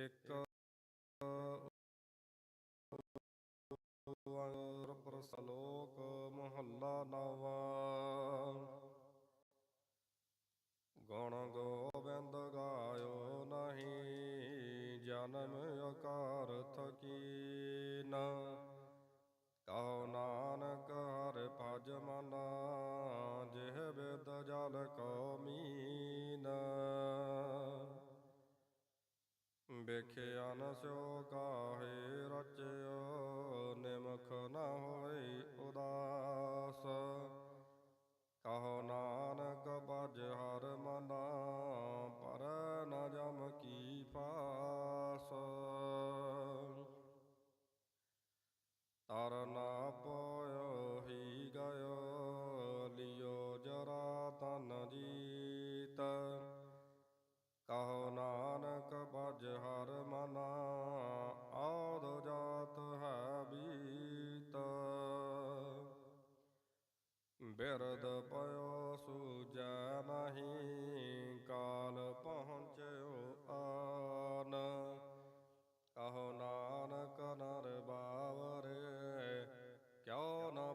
ਇੱਕ ਓੰਕਾਰ ਪ੍ਰਸਲੋਕ ਮਹੱਲਾ ਨਵਾਂ। ਗੁਣ ਗੋਬਿੰਦ ਗਾਇਓ ਨਹੀਂ, ਜਨਮ ਅਕਾਰ ਥਕੀਨ। ਕਹੋ ਨਾਨਕ ਹਰਿ ਭਜ ਮਨਾ, ਜਿਹ ਬਿਦ ਜਲ ਕੋ ਮੀਨ। ਵੇਖਿਆ ਨ ਸਿਓ ਕਾਹੇ ਰਚਿਓ ਨਿਮਖ ਨ ਹੋਈ ਉਦਾਸ।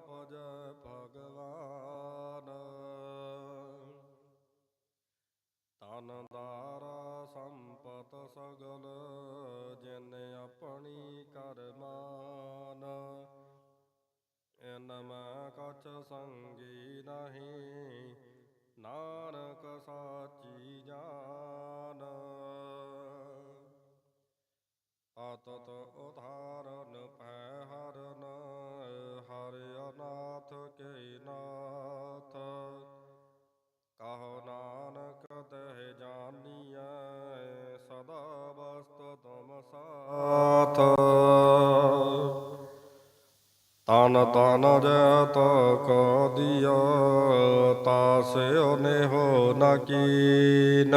ਕਿਉ ਭਗਵਾਨ। ਤਨ ਦਾਰਾ ਸੰਪਤ ਸਗਲ, ਜਿਨ ਆਪਣੀ ਕਰਮਾਨ ਇਨ ਮੈਂ ਕਛ ਸੰਗੀ ਨਹੀਂ, ਨਾਨਕ ਸਾਚੀ ਜਾਨ। ਆਤਤ ਉਧਾਰਨ ਪੈ ਹਰਨ ਹਰਿ ਅਨਾਥ ਕੇ ਨਾਥ, ਕਹੋ ਨਾਨਕ ਤਹਿ ਜਾਨੀਐ, ਸਦਾ ਬਸਤ ਤੁਮ ਸਾਥ। ਤਨ ਤਨ ਜੈ ਤੋ ਕੋ ਦਿਓ ਤਾਸਿਓ ਨੇਹੋ ਨ ਕੀਨ।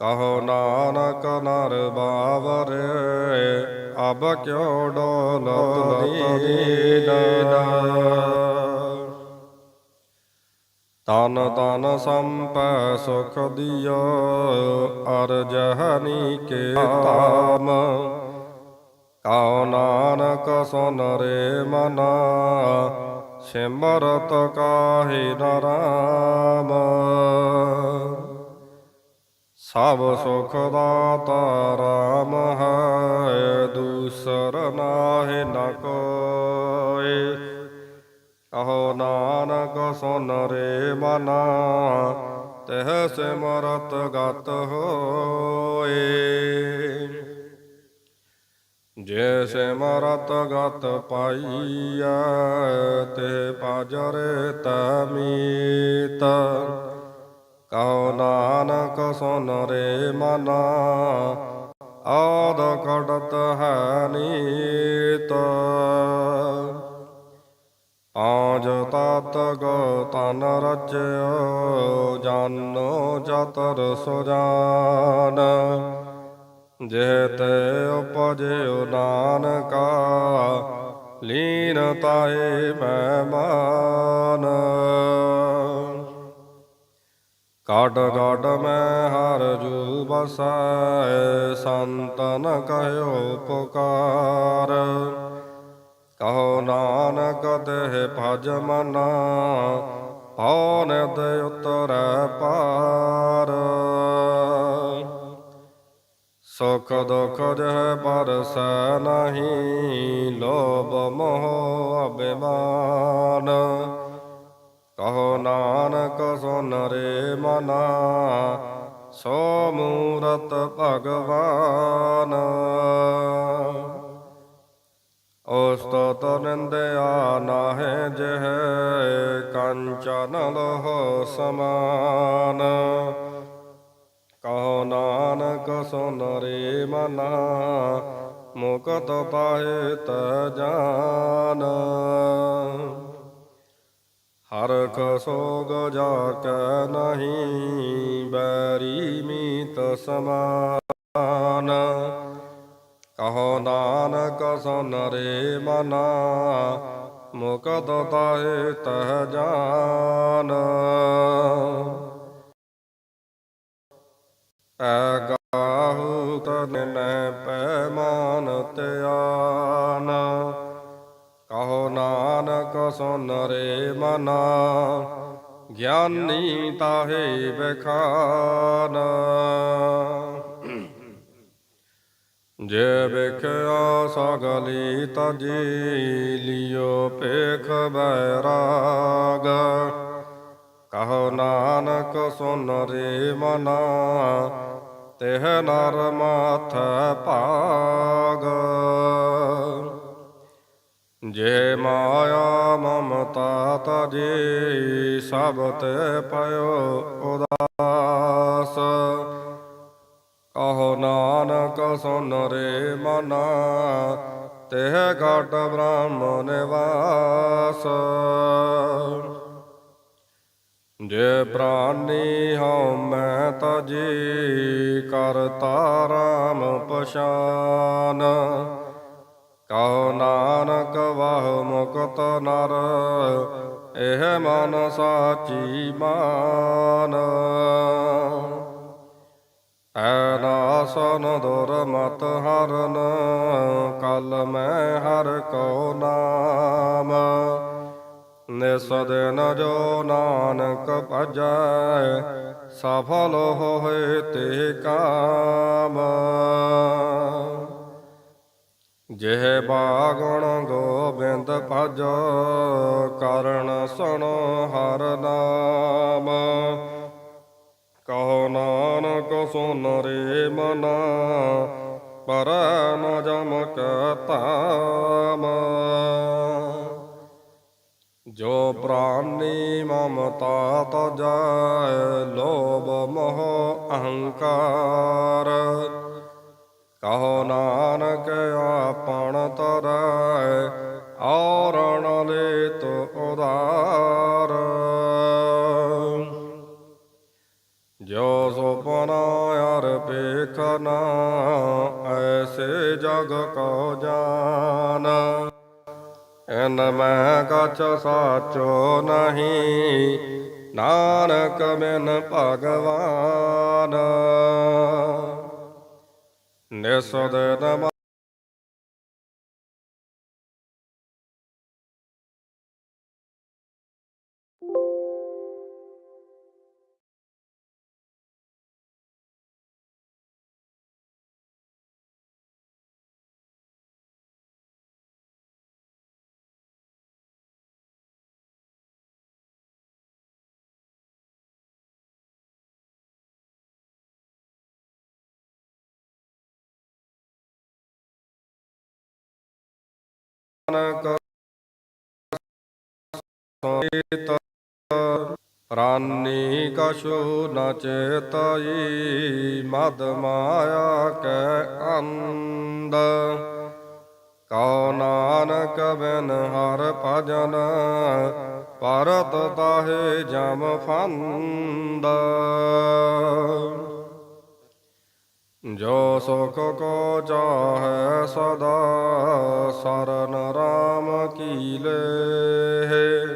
ਕਹੋ ਨਾਨਕ ਨਰ ਬਾਵਰੇ, ਅਬ ਕਿਉ ਡੋਲਤ ਲੀਨਾ ਤਨ ਤਨ ਸੰਪੈ ਸੁਖ ਦਿਓ ਅਰ ਜਹਨੀ ਕੇ ਤਾਮ ਕਉ ਨਾਨਕ ਸੁਨ ਰੇ ਮਨਾ, ਸਿਮਰਤ ਕਾਹੇ ਨਰਾਮ ਸਭ ਸੁਖ ਦਾਤਾ ਰਾਮ ਹੈ, ਦੂਸਰ ਨਾਹਿ ਨ ਕੋਇ ਕਹੋ ਨਾਨਕ ਸੁਨ ਰੇ ਮਨਾ, ਤਹ ਸਿਮਰਤ ਗਤ ਹੋਏ। ਜੇ ਸਿਮਰਤ ਗਤ ਪਾਈਐ, ਤੇ ਪਾਜਰੇ ਤਮੀਤ ਕਹੋ ਨਾਨਕ ਸੁਨ ਰੇ ਮਨਾ, ਆਦ ਕੜਤ ਹੈ ਨੀਤ। ਆਜ ਤਤ ਗੋ ਤਨ ਰਚਿਓ, ਜਾਨੋ ਜਤਰ ਸੁਜਾਨ। ਜੇ ਤੇ ਉਪਜਿਓ ਨਾਨਕਾ, ਲੀਨ ਤਾਏ ਮੈਂ ਮਾਨ ਕਾਡ ਮੈਂ ਹਰ ਜੂ ਬਸੈ ਸੰਤਨ ਕਹਿਓ ਪੁਕਾਰ। ਕਹੋ ਨਾਨਕ ਤੇ ਭਜ ਮਨਾ ਪਉ ਨਿਦ ਉਤਰੈ ਪਾਰ। ਸੁਖ ਦੁਖ ਜਹ ਪਰਸੈ ਨਹੀਂ, ਲੋਭ ਮੋਹ ਅਭਿਮਾਨ। ਕਹੋ ਨਾਨਕ ਸੁਨ ਰੇ ਮਨਾ, ਸੋ ਮੂਰਤ ਭਗਵਾਨ। ਉਸਤਤ ਨਿੰਦਿਆ ਨਾਹਿ ਜਿਹ ਕੰਚਨ ਲੋਹ ਸਮਾਨ। ਕਹੋ ਨਾਨਕ ਸੁਨ ਰੇ ਮਨਾ, ਮੁਕਤ ਪਾਏ ਤ ਜਾਨ। ਹਰਖ ਸੋਗ ਜਾ ਕੈ ਨਹੀਂ, ਬੈਰੀ ਮੀਤ ਸਮਾਨ। ਕਹੋ ਨਾਨਕ ਸੁਨ ਰੇ ਮਨਾ, ਮੁਕਤ ਤਾਹੇ ਤਹ ਜਾਨ। ਐ ਗਾਹੂ ਤਨੈ ਪੈਮਾਨ ਧਿਆਨ। ਕਹੋ ਨਾਨਕ ਸੁਨ ਰੇ ਮਨਾ, ਗਿਆਨੀ ਤਾਹੇ ਬਖਾਨ ਜੇ ਵੇਖਿਆ ਸਗਲੀ ਤਜੀ ਲਿਓ ਪੇਖ ਬੈਰਾਗ ਕਹੋ ਨਾਨਕ ਸੁਨ ਰੇ ਮਨਾ, ਤਿਹ ਨਰ ਮਾਥ ਭਾਗ। ਜੇ ਮਾਇਆ ਮਮਤਾ ਤਜੀ ਸਭ ਤੇ ਪਇਓ ਉਦਾਸ। ਕਹੋ ਨਾਨਕ ਸੁਨ ਰੇ ਮਨਾ, ਤੇ ਘਟ ਬ੍ਰਹਮ ਨਿਵਾਸ। ਜੇ ਪ੍ਰਾਨੀ ਹਉ ਮੈਂ ਤਜੀ ਕਰਤਾ ਰਾਮ ਪਛਾਨ। ਕਹੋ ਨਾਨਕ ਵਾਹ ਮੁਕਤ ਨਰ, ਇਹ ਮਨ ਸਾਚੀ ਮਾਨ। ਐ ਦੁਰ ਮਤ ਹਰਨ, ਕਲ ਮੈਂ ਹਰ ਕੋ ਨਾਮ। ਨਿਸ ਜੋ ਨਾਨਕ ਭਜੈ, ਸਫਲ ਹੋਏ ਤੇ ਕਾਮ। ਜਿਹ ਬਾਗੁਣ ਗੋਬਿੰਦ ਭਜ ਕਰਣ ਸੁਣੋ ਹਰ ਨਾਮ। ਕਹੋ ਨਾਨਕ ਸੁਨ ਰੇ ਮਨਾ, ਪਰ ਨ ਜਮਕ ਧਾਮ। ਜੋ ਪ੍ਰਾਨੀ ਮਮਤਾ ਤਜੈ, ਲੋਭ ਮੋਹ ਅਹੰਕਾਰ। ਕਹੋ ਨਾਨਕ ਆਪਣ ਤਰੈ, ਔਰਣ ਲੈ ਤੋ ਉਦਾਰ। ਜੋ ਸੁਪਨਾ ਅਰ ਪੇਖਨਾ ਐਸੇ ਜਗ ਕੋ ਜਾਨ। ਐਨ ਮੈਂ ਕਛ ਸਾਚੋ ਨਹੀਂ, ਨਾਨਕ ਬਿਨ ਭਗਵਾਨ। ਨਿਸਦ ਨਮ ਸੋਇਤ ਰਾਨੀ ਕਛੂ ਨ ਚੇਤਈ, ਮਦ ਮਾਇਆ ਕੈ ਅੰਦ ਕਉ ਨਾਨਕ ਬਿਨ ਹਰ ਭਜਨ, ਪਰਤ ਤਾਹੇ ਜਮ ਫੰਦ। ਜੋ ਸੁਖ ਕੋ ਚਾਹੈ ਸਦਾ, ਸਰਨ ਰਾਮ ਕੀ ਲੇ।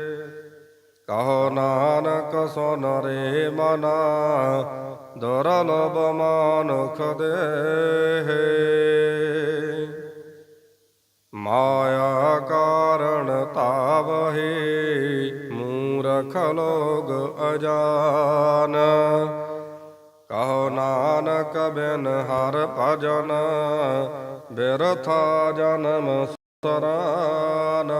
ਕਹੋ ਨਾਨਕ ਸੁਨ ਰੇ ਮਨਾ, ਦੁਰਲਭ ਮਾਨੁਖ ਦੇ ਮਾਇਆ ਕਾਰਣ ਤਾਵਹੀ, ਮੂਰਖ ਲੋਗ ਅਜਾਨ। ਕਹੋ ਨਾਨਕ ਬਿਨ ਹਰ ਭਜਨ ਬਿਰਥਾ ਜਨਮ ਸਰਾਨ।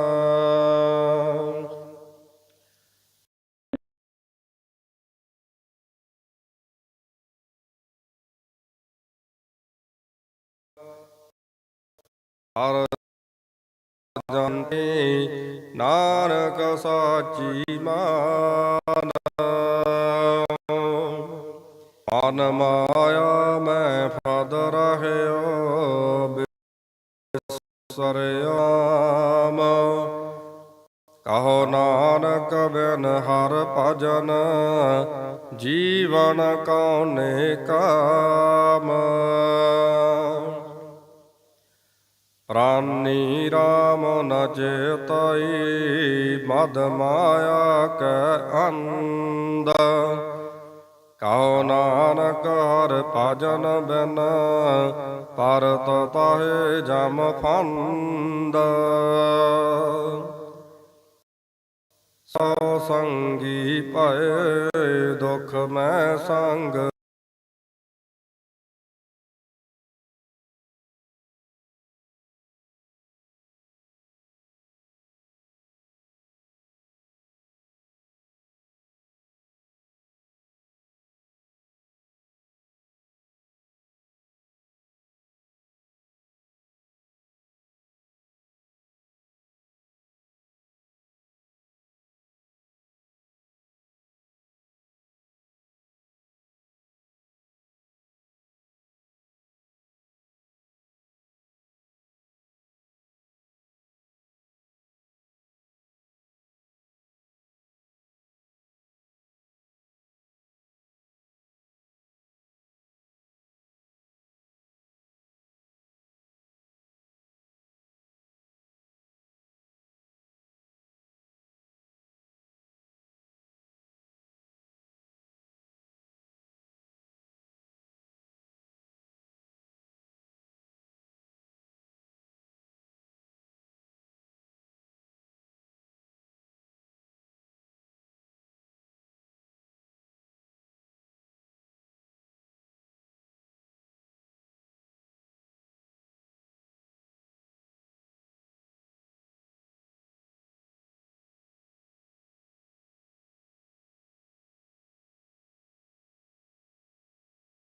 ਹਰ ਜਾਂਦੇ ਨਾਨਕ ਸਾਚੀ ਮਾਨ। ਮਨ ਮਾਇਆ ਮੈਂ ਫਦ ਰਹਿਓ ਬਿਸਰਿਆਮ ਕਹੋ ਨਾਨਕ ਬਿਨ ਹਰ ਭਜਨ, ਜੀਵਨ ਕਉਨੇ ਕਾਮ। ਪ੍ਰਾਨੀ ਰਾਮ ਨ ਚੇਤਈ, ਮਦ ਮਾਇਆ ਕੈ ਅੰਧ। ਕਹੋ ਨਾਨਕ ਹਰ ਭਜਨ ਬਿਨ, ਪਰਤ ਤਾਹੇ ਜਮ ਫੰਦ ਸੋ ਸੰਗੀ ਭਏ ਦੁਖ ਮੈਂ ਸੰਗ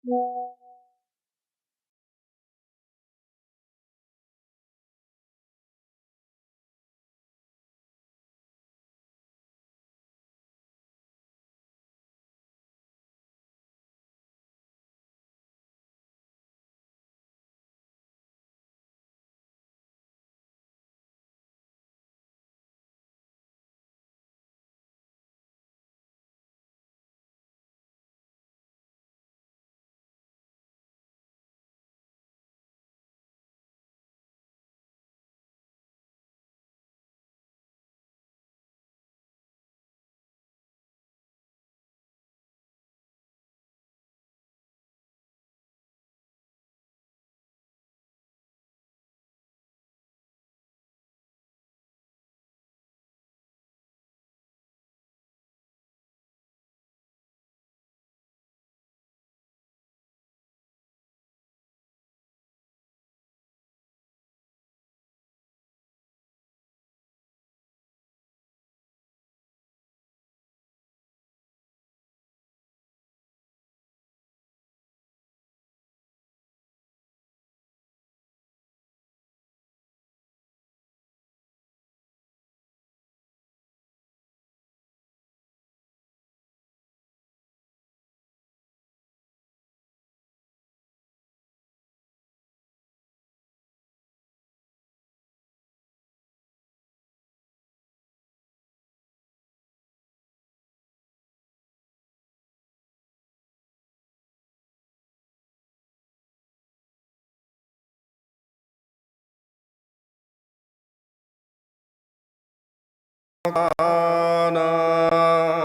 ਮਾਨ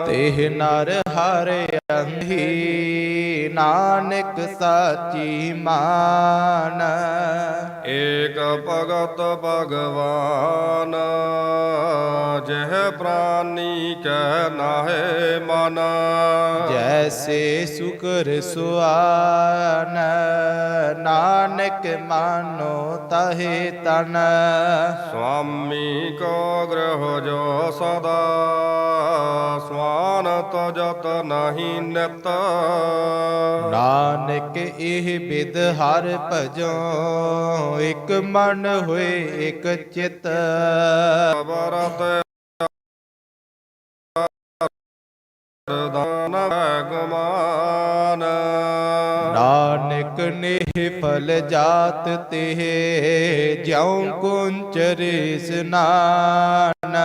ਤੇਹ ਨਰ ਹਰ ਅੰਧੀ ਨਾਨਕ ਸਾਚੀ ਮਾਨ। ਏਕ ਭਗਤ ਭਗਵਾਨ ਜਹ ਪ੍ਰਾਨੀ ਕੈ ਨਾਹਿ ਮਨ। ਜੈਸੇ ਸੁਕਰ ਸੁਆਨ ਨਾਨਕ ਮਾਨੋ ਤਹੇ ਤਨ। ਸੁਆਮੀ ਕੋ ਗ੍ਰਹ ਜੋ ਸਦਾ ਸਵਾਨ ਤਜਤ ਨਹੀਂ ਨਿਤ। ਨਾਨਕ ਇਹ ਬਿਦ ਹਰ ਭਜੋ ਇੱਕ ਮਨ ਹੋਏ ਇੱਕ ਚਿਤ। ਬਰਤ ਦਾਨ ਗੁਮਾਨ। ਨਾਨਕ ਨਿਹਫਲ ਜਾਤ ਤੇ ਜਿਉ ਕੁੰਚਰੇ ਸਨਾਨ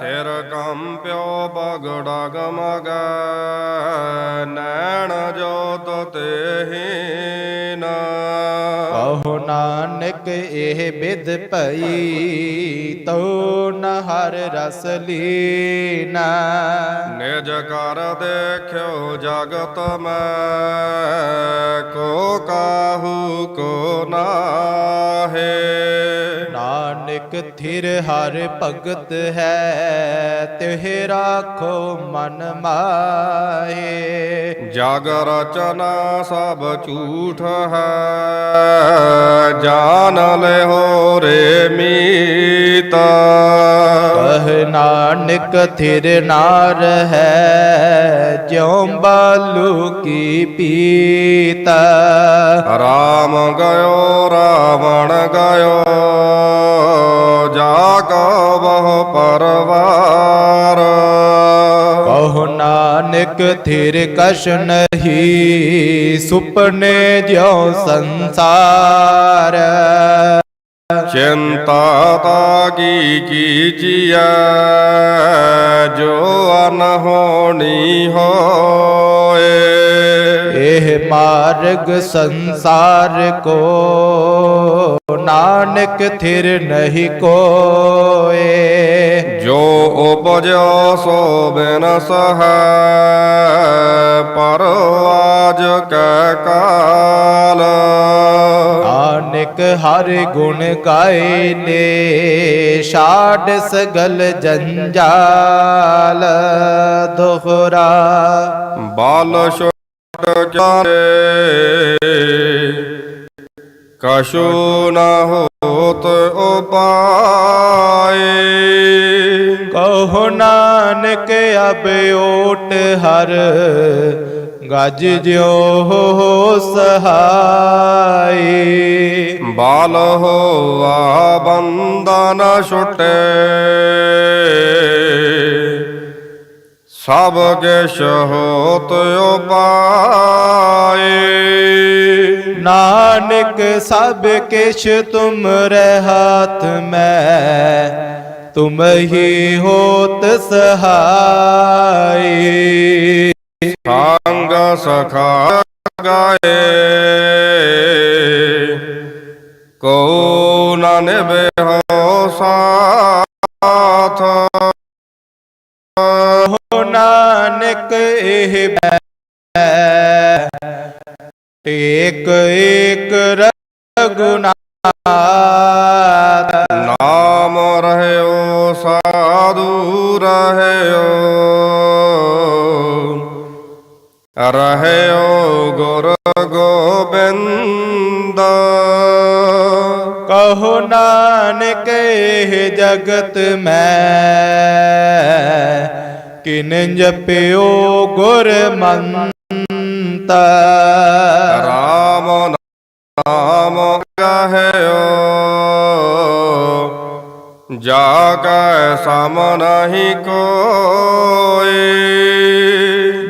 ਸਿਰ ਕੰਪਿਓ ਬਗੜਾ ਗਮਗ ਨੈਣ ਜੋਤ ਤੇਹੀਨ ਕਹੋ ਨਾਨਕ ਇਹ ਬਿਦ ਭਈ ਤੋ ਨ ਹਰ ਰਸ ਲੀਨਾ। ਨਿਜ ਕਰ ਦੇਖਿਓ ਜਗਤ ਮੈਂ ਕੋ ਕਾਹੂ ਕੋ ਨਾਹੇ। ਨਾਨਕ ਥਿਰ ਹਰ ਭਗਤ ਹੈ ਤਿਹ ਰਾਖੋ ਮਨ ਮਾਏ। ਜਗ ਰਚਨਾ ਸਭ ਝੂਠ ਹੈ ਜਾਨ ਲਿਓ ਰੇ ਮੀਤ। ਕਹ ਨਾਨਕ ਥਿਰ ਨਾਰ ਹੈ ਜਿਉ ਬਾਲੂ ਕੀ ਪੀਤਾ। ਰਾਮ ਗਇਓ ਰਾਵਣ ਗਇਓ ਜਾ ਕੋ ਬਹੁ ਪਰਵਾਰ। ਕਹੋ ਨਾਨਕ ਥਿਰ ਕਛ ਨਹੀਂ ਸੁਪਨੇ ਜਿਉ ਸੰਸਾਰ। ਚਿੰਤਾ ਤਾ ਕੀ ਕੀਜੀਐ? ਜੋ ਅਨਹੋਣੀ ਹੋਏ। ਇਹ ਮਾਰਗ ਸੰਸਾਰ ਕੋ, ਨਾਨਕ ਥਿਰ ਨਹੀਂ ਕੋਏ। ਜੋ ਉਪਜਿਓ ਸੋ ਬਿਨਸ ਹੈ ਪਰ ਆਜ ਕੈ ਕਾਲ। ਨਾਨਕ ਹਰ ਗੁਣ ਗਾਏ ਨੇ ਛਾੜ ਸਗਲ ਜੰਜਾਲ। ਦੋਹਰਾ। ਬਾਲ ਛੁੱਟ ਜਾਏ ਕਛੂ ਨਾ ਹੋਤ ਉਪਾਏ। ਕਹੋ ਨਾਨਕ ਅਬ ਓਟ ਹਰ ਗਜ ਜਿਉ ਹੋ ਸਹਾਈ। ਬਾਲ ਹੋਆ ਬੰਦਨ ਛੁਟੇ। ਸਭ ਕਿਛ ਹੋਤ ਉਪਾਏ। ਨਾਨਕ ਸਭ ਕਿਛ ਤੁਮਰੇ ਹਾਥ ਮੈਂ। ਤੁਮ ਹੀ ਹੋਤ ਸਹਾਈ ਸੰਗ ਸਖਾ ਗਾਏ ਕੋ ਨਾ ਨਿਭਿਓ ਸਾਥ ਹੋ ਨਾਨਕ ਇਹ ਬੈ ਟੇਕ ਇਹ ਜਗਤ ਮੈਂ ਕਿਨ ਜਪਿਓ ਗੁਰ ਮੰਤ ਰਾਮ ਨਾਮ ਕਹਿਓ ਜਾ ਕੈ ਸਮ ਨਹੀਂ ਕੋਈ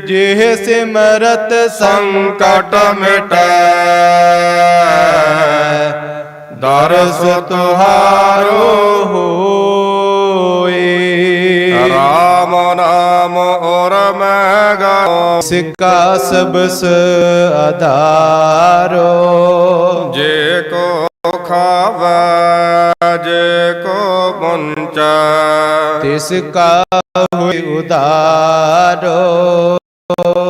ਜਿਹ ਸਿਮਰਤ ਸੰਕਟ ਮਿਟੈ ਦਰਸ ਨਾਮ ਔਰ ਮੈਂ ਗਾਉ ਸਿੱਕਾ ਸਬਸ ਆਧਾਰੋ। ਜੇ ਕੋ ਖਾਵੈ ਜੇ ਕੋ ਪੁੰਚੈ ਤਿਸ ਕਾ ਹੋਇ ਉਦਾਰੋ।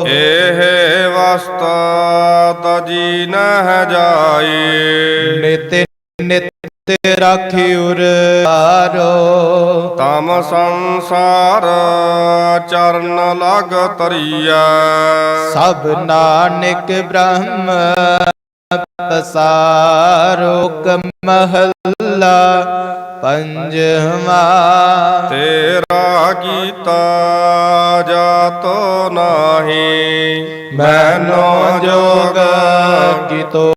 ਇਹ ਵਸਤ ਤਜੀ ਨਹਿ ਜਾਈ। ਨਿਤ ਨਿਤ ਰਾਖੀ ਉਰਾਰੋ ਤਮ ਸੰਸਾਰ ਚਰਨ ਲਗ ਤਰੀਐ ਸਭ ਨਾਨਕ ਬ੍ਰਹਮ ਪਸਾਰੋ ਕਮਹੱਲਾ ਪੰਜਵਾ। ਤੇਰਾ ਕੀਤਾ ਜਾਤੋ ਨਾਹੀ ਮੈਨੋ ਜੋਗ ਕੀਤੋ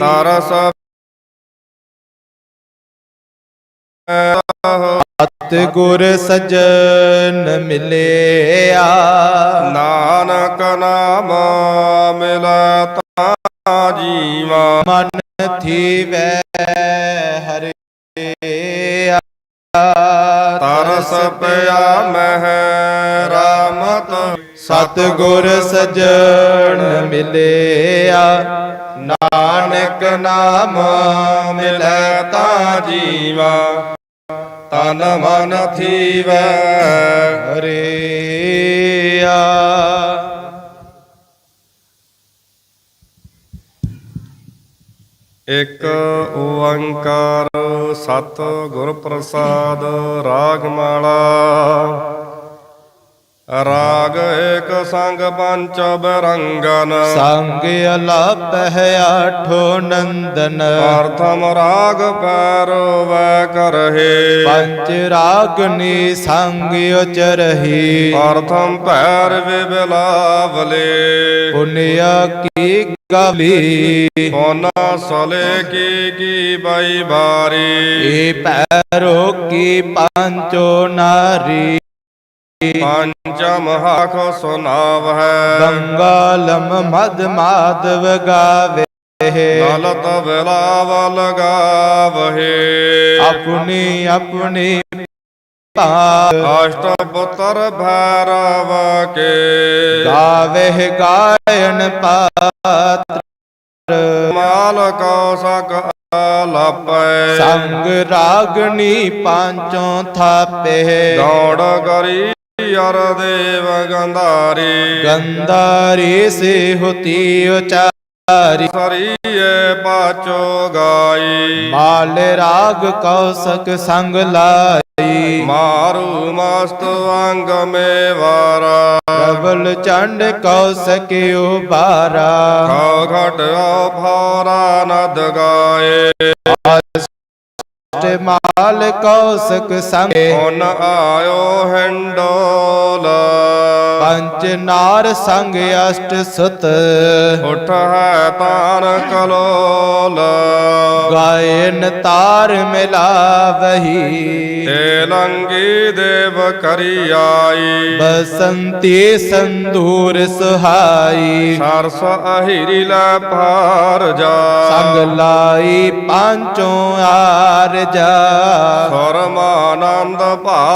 ਤਰਸ ਅਤ ਗੁਰ ਸਜਣ ਮਿਲਿਆ। ਨਾਨਕ ਨਾਮ ਮਿਲੈ ਤਾ ਜੀਵਾ। ਮਨ ਥੀਵੈ ਹਰੇ ਤਰਸ ਪਿਆ ਮਹਿ ਰਾਮਤ ਸਜਣ ਮਿਲਿਆ, ਨਾਨਕ ਨਾਮ ਮਿਲੈ ਤਾ ਜੀਵਾ, ਤਨ ਮਨ ਥੀਵੈ ਹਰਿਆ। ਇਕ ਓੰਕਾਰ ਸਤ ਗੁਰ ਪ੍ਰਸਾਦ ਰਾਗ ਮਾਲਾ ਰਾਗ ਏਕ ਸੰਗ ਪੰਚ ਬਰੰਗਨ। ਸੰਗ ਅਲਾਪ ਹੈ ਆਠੋ ਨੰਦਨ। ਪ੍ਰਥਮ ਰਾਗ ਪੈਰੋ ਵੈ ਕਰਹੇ। ਪੰਜ ਰਾਗਨੀ ਸੰਗ ਉਚਰਹੀ। ਪ੍ਰਥਮ ਪੈਰ ਵਿਬਲਾਵਲੇ ਪੁਨਿਆ ਕੀ ਗਵਲੀ। ਕੋਨਾ ਸਲੇ ਕੀ ਕੀ ਬਾਈ ਬਾਰੀ। ਏ ਪੈਰੋ ਕੀ ਪੰਚੋ ਨਾਰੀ। ਪੰਚਮ ਹਖ ਸੁਨਾਵ ਹੈ ਗੰਗਾਲਮ ਮਦ ਮਾਧਵ ਗਾਵੇ ਗਲਤ ਬਿਲਾਵ ਲਗਾਵਹੇ। ਆਪਣੀ ਆਪਣੀ ਅਸ਼ਟ ਪੁੱਤਰ ਭੈਰਵ ਕੇ ਗਾਵੇ ਗਾਇਨ ਪਾਤਰ। ਮਾਲ ਕੋ ਸਕ ਆਲਪੈ ਸੰਗ ਰਾਗਣੀ ਪਾਂਚੋਂ ਥਾਪੇ। ਦੌੜ ਕਰੀ ਅਰ ਦੇਵ ਗੰਧਾਰੀ। ਗੰਧਾਰੀ ਸੇ ਹੋਤੀ ਉਚਾਰੀ। ਸਰੀਏ ਪਾਚੋ ਗਾਈ। ਮਾਲ ਰਾਗ ਕੌਸਕ ਸੰਗ ਲਾਈ। ਮਾਰੂ ਮਸਤ ਅੰਗ ਮੇ ਵਾਰਾ ਪ੍ਰਬਲ ਚੰਡ ਕੌਸਕ ਉਬਾਰਾ। ਖਾ ਘਟ ਫੋਰਾ ਨਦ ਗਾਏ। ਅਸ਼ਟ ਮਾਲ ਕੌਸਕ ਸੰਗ ਹੁਣ ਆਇਓ ਹੰਡੋਲ। ਪੰਜ ਨਾਰ ਸੰਗ ਅਸ਼ਟ ਸੁਤ। ਉਠ ਹੈ ਤਾਨ ਕਲੋਲ। ਗਾਇਨ ਤਾਰ ਮਿਲਾਵਹੀ। ਏ ਲੰਗੀ ਦੇਵ ਕਰੀ ਆਈ। ਬਸੰਤੀ ਸੰਦੂਰ ਸੁਹਾਈ। ਸਰਸ ਅਹਿਰੀ ਲੈ ਭਾਰ ਜਾ। ਸੰਗ ਲਾਈ ਪਾਂਚੋਂ ਆਰ যা পরমানন্দ পা